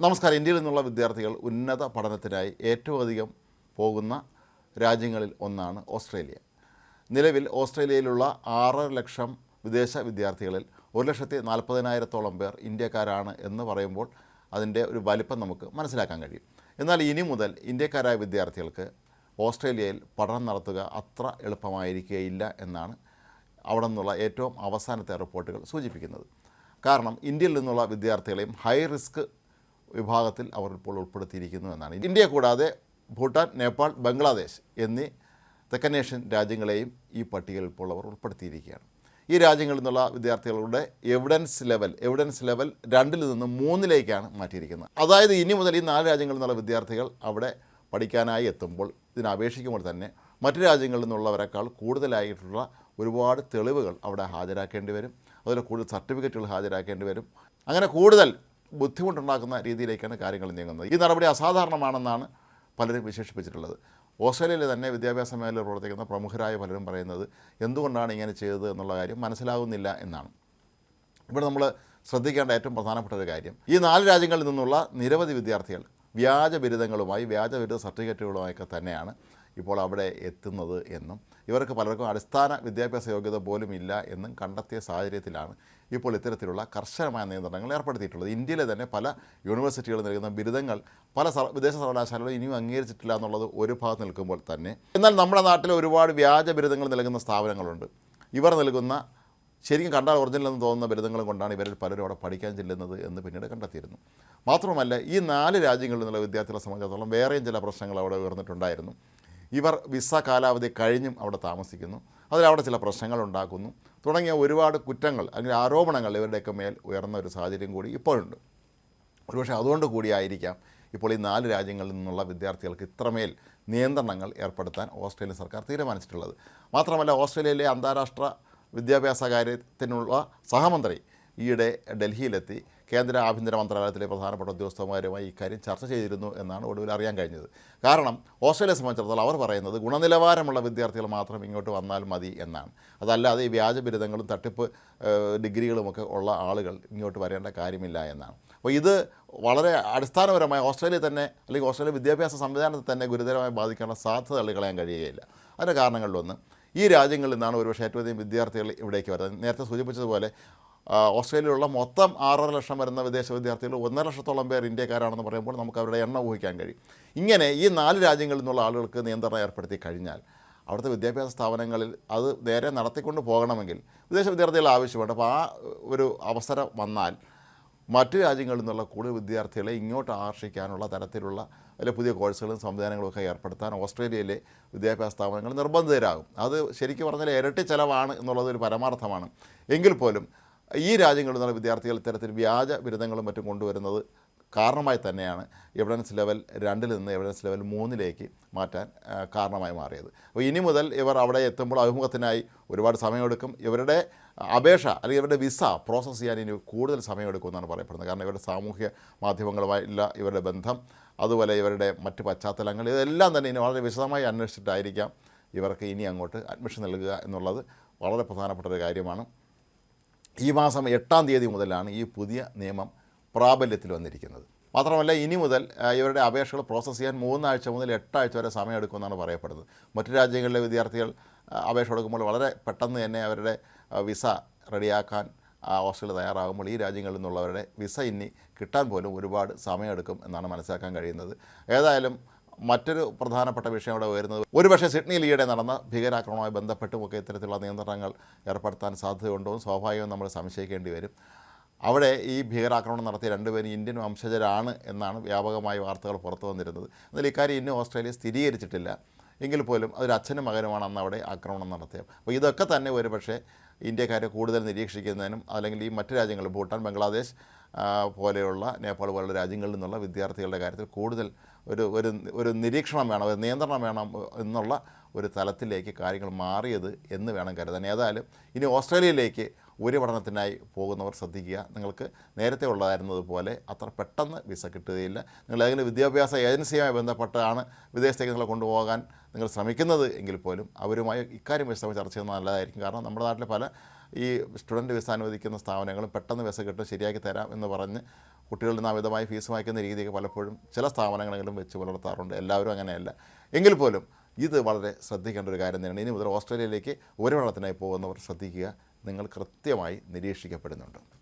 നമസ്കാരം. ഇന്ത്യയിൽ നിന്നുള്ള വിദ്യാർത്ഥികൾ ഉന്നത പഠനത്തിനായി ഏറ്റവും അധികം പോകുന്ന രാജ്യങ്ങളിൽ ഒന്നാണ് ഓസ്ട്രേലിയ. നിലവിൽ ഓസ്ട്രേലിയയിലുള്ള ആറ് ലക്ഷം വിദേശ വിദ്യാർത്ഥികളിൽ ഒരു ലക്ഷത്തി നാൽപ്പതിനായിരത്തോളം പേർ ഇന്ത്യക്കാരാണ് എന്ന് പറയുമ്പോൾ അതിന്റെ ഒരു വലിപ്പം നമുക്ക് മനസ്സിലാക്കാൻ കഴിയും. എന്നാൽ ഇനി മുതൽ ഇന്ത്യക്കാരായ വിദ്യാർത്ഥികൾക്ക് ഓസ്ട്രേലിയയിൽ പഠനം നടത്തുക അത്ര എളുപ്പമായിരിക്കുകയില്ല എന്നാണ് അവിടെ നിന്നുള്ള ഏറ്റവും അവസാനത്തെ റിപ്പോർട്ടുകൾ സൂചിപ്പിക്കുന്നത്. കാരണം ഇന്ത്യയിൽ നിന്നുള്ള വിദ്യാർത്ഥികളെയും ഹൈ റിസ്ക് വിഭാഗത്തിൽ അവർ ഇപ്പോൾ ഉൾപ്പെടുത്തിയിരിക്കുന്നു എന്നാണ്. ഇന്ത്യ കൂടാതെ ഭൂട്ടാൻ നേപ്പാൾ ബംഗ്ലാദേശ് എന്നീ തെക്കനേഷ്യൻ രാജ്യങ്ങളെയും ഈ പട്ടികയിൽ ഇപ്പോൾ അവർ ഉൾപ്പെടുത്തിയിരിക്കുകയാണ്. ഈ രാജ്യങ്ങളിൽ നിന്നുള്ള വിദ്യാർത്ഥികളുടെ എവിഡൻസ് ലെവൽ എവിഡൻസ് ലെവൽ രണ്ടിൽ നിന്ന് മൂന്നിലേക്കാണ് മാറ്റിയിരിക്കുന്നത്. അതായത് ഇനി മുതൽ ഈ നാല് രാജ്യങ്ങളിൽ നിന്നുള്ള വിദ്യാർത്ഥികൾ അവിടെ പഠിക്കാനായി എത്തുമ്പോൾ ഇതിന് അപേക്ഷിക്കുമ്പോൾ തന്നെ മറ്റു രാജ്യങ്ങളിൽ നിന്നുള്ളവരെക്കാൾ കൂടുതലായിട്ടുള്ള ഒരുപാട് തെളിവുകൾ അവിടെ ഹാജരാക്കേണ്ടി വരും. അതുപോലെ കൂടുതൽ സർട്ടിഫിക്കറ്റുകൾ ഹാജരാക്കേണ്ടി വരും. അങ്ങനെ കൂടുതൽ ബുദ്ധിമുട്ടുണ്ടാക്കുന്ന രീതിയിലേക്കാണ് കാര്യങ്ങൾ നീങ്ങുന്നത്. ഈ നടപടി അസാധാരണമാണെന്നാണ് പലരും വിശേഷിപ്പിച്ചിട്ടുള്ളത്. ഓസ്ട്രേലിയയിൽ തന്നെ വിദ്യാഭ്യാസ മേഖലയിൽ പ്രവർത്തിക്കുന്ന പ്രമുഖരായ പലരും പറയുന്നത് എന്തുകൊണ്ടാണ് ഇങ്ങനെ ചെയ്തത് എന്നുള്ള കാര്യം മനസ്സിലാകുന്നില്ല എന്നാണ്. ഇവിടെ നമ്മൾ ശ്രദ്ധിക്കേണ്ട ഏറ്റവും പ്രധാനപ്പെട്ട ഒരു കാര്യം. ഈ നാല് രാജ്യങ്ങളിൽ നിന്നുള്ള നിരവധി വിദ്യാർത്ഥികൾ വ്യാജ ബിരുദങ്ങളുമായി വ്യാജ ബിരുദ സർട്ടിഫിക്കറ്റുകളുമായൊക്കെ തന്നെയാണ് ഇപ്പോൾ അവിടെ എത്തുന്നത് എന്നും ഇവർക്ക് പലർക്കും അടിസ്ഥാന വിദ്യാഭ്യാസ യോഗ്യത പോലും ഇല്ല എന്നും കണ്ടെത്തിയ സാഹചര്യത്തിലാണ് ഇപ്പോൾ ഇത്തരത്തിലുള്ള കർശനമായ നിയന്ത്രണങ്ങൾ ഏർപ്പെടുത്തിയിട്ടുള്ളത്. ഇന്ത്യയിലെ തന്നെ പല യൂണിവേഴ്സിറ്റികൾ നൽകുന്ന ബിരുദങ്ങൾ പല വിദേശ സർവകലാശാലകളും ഇനിയും അംഗീകരിച്ചിട്ടില്ല എന്നുള്ളത് ഒരു ഭാഗത്ത് നിൽക്കുമ്പോൾ തന്നെ എന്നാൽ നമ്മുടെ നാട്ടിൽ ഒരുപാട് വ്യാജ ബിരുദങ്ങൾ നൽകുന്ന സ്ഥാപനങ്ങളുണ്ട്. ഇവർ നൽകുന്ന ശരിക്കും കണ്ടാൽ ഒറിജിനൽ എന്ന് തോന്നുന്ന ബിരുദങ്ങളും കൊണ്ടാണ് ഇവരിൽ പലരും അവിടെ പഠിക്കാൻ ചെല്ലുന്നത് എന്ന് പിന്നീട് കണ്ടെത്തിയിരുന്നു. മാത്രമല്ല ഈ നാല് രാജ്യങ്ങളിൽ നിന്നുള്ള വിദ്യാർത്ഥികളെ സംബന്ധിച്ചിടത്തോളം വേറെയും ചില പ്രശ്നങ്ങൾ അവിടെ ഉയർന്നിട്ടുണ്ടായിരുന്നു. ഇവർ വിസ കാലാവധി കഴിഞ്ഞും അവിടെ താമസിക്കുന്നു. അതിലവിടെ ചില പ്രശ്നങ്ങൾ ഉണ്ടാക്കുന്നു. തുടങ്ങിയ ഒരുപാട് കുറ്റങ്ങൾ അല്ലെങ്കിൽ ആരോപണങ്ങൾ ഇവരുടെയൊക്കെ മേൽ ഉയർന്ന ഒരു സാഹചര്യം കൂടി ഇപ്പോഴുണ്ട്. ഒരുപക്ഷെ അതുകൊണ്ട് കൂടിയായിരിക്കാം ഇപ്പോൾ ഈ നാല് രാജ്യങ്ങളിൽ നിന്നുള്ള വിദ്യാർത്ഥികൾക്ക് ഇത്രമേൽ നിയന്ത്രണങ്ങൾ ഏർപ്പെടുത്താൻ ഓസ്ട്രേലിയൻ സർക്കാർ തീരുമാനിച്ചിട്ടുള്ളത്. മാത്രമല്ല ഓസ്ട്രേലിയയിലെ അന്താരാഷ്ട്ര വിദ്യാഭ്യാസ കാര്യത്തിനുള്ള സഹമന്ത്രി ഈയിടെ ഡൽഹിയിലെത്തി കേന്ദ്ര ആഭ്യന്തര മന്ത്രാലയത്തിലെ പ്രധാനപ്പെട്ട ഉദ്യോഗസ്ഥന്മാരുമായി ഇക്കാര്യം ചർച്ച ചെയ്തിരുന്നു എന്നാണ് ഒടുവിൽ അറിയാൻ കഴിഞ്ഞത്. കാരണം ഓസ്ട്രേലിയ സംബന്ധിച്ചിടത്തോളം അവർ പറയുന്നത് ഗുണനിലവാരമുള്ള വിദ്യാർത്ഥികൾ മാത്രം ഇങ്ങോട്ട് വന്നാൽ മതി എന്നാണ്. അതല്ലാതെ ഈ വ്യാജ ബിരുദങ്ങളും തട്ടിപ്പ് ഡിഗ്രികളുമൊക്കെ ഉള്ള ആളുകൾ ഇങ്ങോട്ട് വരേണ്ട കാര്യമില്ല എന്നാണ്. അപ്പോൾ ഇത് വളരെ അടിസ്ഥാനപരമായി ഓസ്ട്രേലിയ തന്നെ അല്ലെങ്കിൽ ഓസ്ട്രേലിയ വിദ്യാഭ്യാസ സംവിധാനത്തെ തന്നെ ഗുരുതരമായി ബാധിക്കാനുള്ള സാധ്യത തള്ളിക്കളയാൻ കഴിയുകയില്ല. അതിന്റെ കാരണങ്ങളിലൊന്ന് ഈ രാജ്യങ്ങളിൽ നിന്നാണ് ഒരുപക്ഷെ ഏറ്റവും അധികം വിദ്യാർത്ഥികൾ ഇവിടേക്ക് വരുന്നത്. നേരത്തെ സൂചിപ്പിച്ചതുപോലെ ഓസ്ട്രേലിയയിലുള്ള മൊത്തം ആറര ലക്ഷം വരുന്ന വിദേശ വിദ്യാർത്ഥികൾ ഒന്നര ലക്ഷത്തോളം പേർ ഇന്ത്യക്കാരാണെന്ന് പറയുമ്പോൾ നമുക്ക് അവരുടെ എണ്ണം ഊഹിക്കാൻ കഴിയും. ഇങ്ങനെ ഈ നാല് രാജ്യങ്ങളിൽ നിന്നുള്ള ആളുകൾക്ക് നിയന്ത്രണം ഏർപ്പെടുത്തി കഴിഞ്ഞാൽ അവിടുത്തെ വിദ്യാഭ്യാസ സ്ഥാപനങ്ങളിൽ അത് നേരെ നടത്തിക്കൊണ്ട് പോകണമെങ്കിൽ വിദേശ വിദ്യാർത്ഥികൾ ആവശ്യമുണ്ട്. അപ്പോൾ ആ ഒരു അവസരം വന്നാൽ മറ്റു രാജ്യങ്ങളിൽ നിന്നുള്ള കൂടുതൽ വിദ്യാർത്ഥികളെ ഇങ്ങോട്ട് ആകർഷിക്കാനുള്ള തരത്തിലുള്ള അതിലെ പുതിയ കോഴ്സുകളും സംവിധാനങ്ങളും ഒക്കെ ഏർപ്പെടുത്താൻ ഓസ്ട്രേലിയയിലെ വിദ്യാഭ്യാസ സ്ഥാപനങ്ങൾ നിർബന്ധിതരാകും. അത് ശരിക്കും പറഞ്ഞാൽ ഇരട്ടി ചെലവാണ് എന്നുള്ളത് ഒരു പരമാർത്ഥമാണ്. എങ്കിൽ പോലും ഈ രാജ്യങ്ങളിൽ നിന്നുള്ള വിദ്യാർത്ഥികൾ ഇത്തരത്തിൽ വ്യാജ ബിരുദങ്ങളും മറ്റും കൊണ്ടുവരുന്നത് കാരണമായി തന്നെയാണ് എവിഡൻസ് ലെവൽ രണ്ടിൽ നിന്ന് എവിഡൻസ് ലെവൽ മൂന്നിലേക്ക് മാറ്റാൻ കാരണമായി മാറിയത്. അപ്പോൾ ഇനി മുതൽ ഇവർ അവിടെ എത്തുമ്പോൾ അഭിമുഖത്തിനായി ഒരുപാട് സമയമെടുക്കും. ഇവരുടെ അപേക്ഷ അല്ലെങ്കിൽ ഇവരുടെ വിസ പ്രോസസ്സ് ചെയ്യാൻ ഇനി കൂടുതൽ സമയമെടുക്കുമെന്നാണ് പറയപ്പെടുന്നത്. കാരണം ഇവരുടെ സാമൂഹ്യ മാധ്യമങ്ങളുമായുള്ള ഇവരുടെ ബന്ധം അതുപോലെ ഇവരുടെ മറ്റ് പശ്ചാത്തലങ്ങൾ ഇതെല്ലാം തന്നെ ഇനി വളരെ വിശദമായി അന്വേഷിച്ചിട്ടായിരിക്കാം ഇവർക്ക് ഇനി അങ്ങോട്ട് അഡ്മിഷൻ നൽകുക എന്നുള്ളത് വളരെ പ്രധാനപ്പെട്ട ഒരു കാര്യമാണ്. ഈ മാസം എട്ടാം തീയതി മുതലാണ് ഈ പുതിയ നിയമം പ്രാബല്യത്തിൽ വന്നിരിക്കുന്നത്. മാത്രമല്ല ഇനി മുതൽ ഇവരുടെ അപേക്ഷകൾ പ്രോസസ്സ് ചെയ്യാൻ മൂന്നാഴ്ച മുതൽ എട്ടാഴ്ച വരെ സമയമെടുക്കുമെന്നാണ് പറയപ്പെടുന്നത്. മറ്റു രാജ്യങ്ങളിലെ വിദ്യാർത്ഥികൾ അപേക്ഷ കൊടുക്കുമ്പോൾ വളരെ പെട്ടെന്ന് തന്നെ അവരുടെ വിസ റെഡിയാക്കാൻ ഓസ്ട്രേലിയ തയ്യാറാകുമ്പോൾ ഈ രാജ്യങ്ങളിൽ നിന്നുള്ളവരുടെ വിസ ഇനി കിട്ടാൻ പോലും ഒരുപാട് സമയമെടുക്കും എന്നാണ് മനസ്സിലാക്കാൻ കഴിയുന്നത്. ഏതായാലും മറ്റൊരു പ്രധാനപ്പെട്ട വിഷയം ഇവിടെ വരുന്നത് ഒരുപക്ഷെ സിഡ്നിയിൽ ഈയിടെ നടന്ന ഭീകരാക്രമണവുമായി ബന്ധപ്പെട്ടുമൊക്കെ ഇത്തരത്തിലുള്ള നിയന്ത്രണങ്ങൾ ഏർപ്പെടുത്താൻ സാധ്യതയുണ്ടോ സ്വാഭാവികവും സ്വാഭാവികം നമ്മൾ സംശയിക്കേണ്ടി വരും. അവിടെ ഈ ഭീകരാക്രമണം നടത്തിയ രണ്ടുപേരും ഇന്ത്യൻ വംശജരാണ് എന്നാണ് വ്യാപകമായി വാർത്തകൾ പുറത്തു വന്നിരുന്നത്. എന്നാൽ ഇക്കാര്യം ഇന്നും ഓസ്ട്രേലിയ സ്ഥിരീകരിച്ചിട്ടില്ല. എങ്കിൽ പോലും അതൊരു അച്ഛനും മകനുമാണ് അന്ന് അവിടെ ആക്രമണം നടത്തിയത്. അപ്പോൾ ഇതൊക്കെ തന്നെ ഒരുപക്ഷെ ഇന്ത്യക്കാരെ കൂടുതൽ നിരീക്ഷിക്കുന്നതിനും അല്ലെങ്കിൽ ഈ മറ്റ് രാജ്യങ്ങൾ ഭൂട്ടാൻ ബംഗ്ലാദേശ് പോലെയുള്ള നേപ്പാൾ പോലുള്ള രാജ്യങ്ങളിൽ നിന്നുള്ള വിദ്യാർത്ഥികളുടെ കാര്യത്തിൽ കൂടുതൽ ഒരു ഒരു ഒരു നിരീക്ഷണം വേണം ഒരു നിയന്ത്രണം വേണം എന്നുള്ള ഒരു തലത്തിലേക്ക് കാര്യങ്ങൾ മാറിയത് എന്ന് വേണം കരുതാൻ. ഏതായാലും ഇനി ഓസ്ട്രേലിയയിലേക്ക് ഉപരിപഠനത്തിനായി പോകുന്നവർ ശ്രദ്ധിക്കുക. നിങ്ങൾക്ക് നേരത്തെ ഉള്ളതായിരുന്നതുപോലെ അത്ര പെട്ടെന്ന് വിസ കിട്ടുകയില്ല. നിങ്ങൾ ഏതെങ്കിലും വിദ്യാഭ്യാസ ഏജൻസിയുമായി ബന്ധപ്പെട്ടാണ് വിദേശത്തേക്ക് നിങ്ങളെ കൊണ്ടുപോകാൻ നിങ്ങൾ ശ്രമിക്കുന്നത് എങ്കിൽ പോലും അവരുമായി ഇക്കാര്യം വിശദമായി ചർച്ച ചെയ്യുന്നത് നല്ലതായിരിക്കും. കാരണം നമ്മുടെ നാട്ടിലെ പല ഈ സ്റ്റുഡന്റ് വിസ അനുവദിക്കുന്ന സ്ഥാപനങ്ങളും പെട്ടെന്ന് വിസ കിട്ടും ശരിയാക്കി തരാം എന്ന് പറഞ്ഞ് കുട്ടികളിൽ നിന്ന് അമിതമായി ഫീസ് വാങ്ങിക്കുന്ന രീതിയൊക്കെ പലപ്പോഴും ചില സ്ഥാപനങ്ങളെങ്കിലും വെച്ച് പുലർത്താറുണ്ട്. എല്ലാവരും അങ്ങനെയല്ല. എങ്കിൽ പോലും ഇത് വളരെ ശ്രദ്ധിക്കേണ്ട ഒരു കാര്യം തന്നെയാണ്. ഇനി മുതൽ ഓസ്ട്രേലിയയിലേക്ക് ഒരു ഉപരിപഠനത്തിനായി പോകുന്നവർ ശ്രദ്ധിക്കുക. നിങ്ങൾ കൃത്യമായി നിരീക്ഷിക്കപ്പെടുന്നുണ്ട്.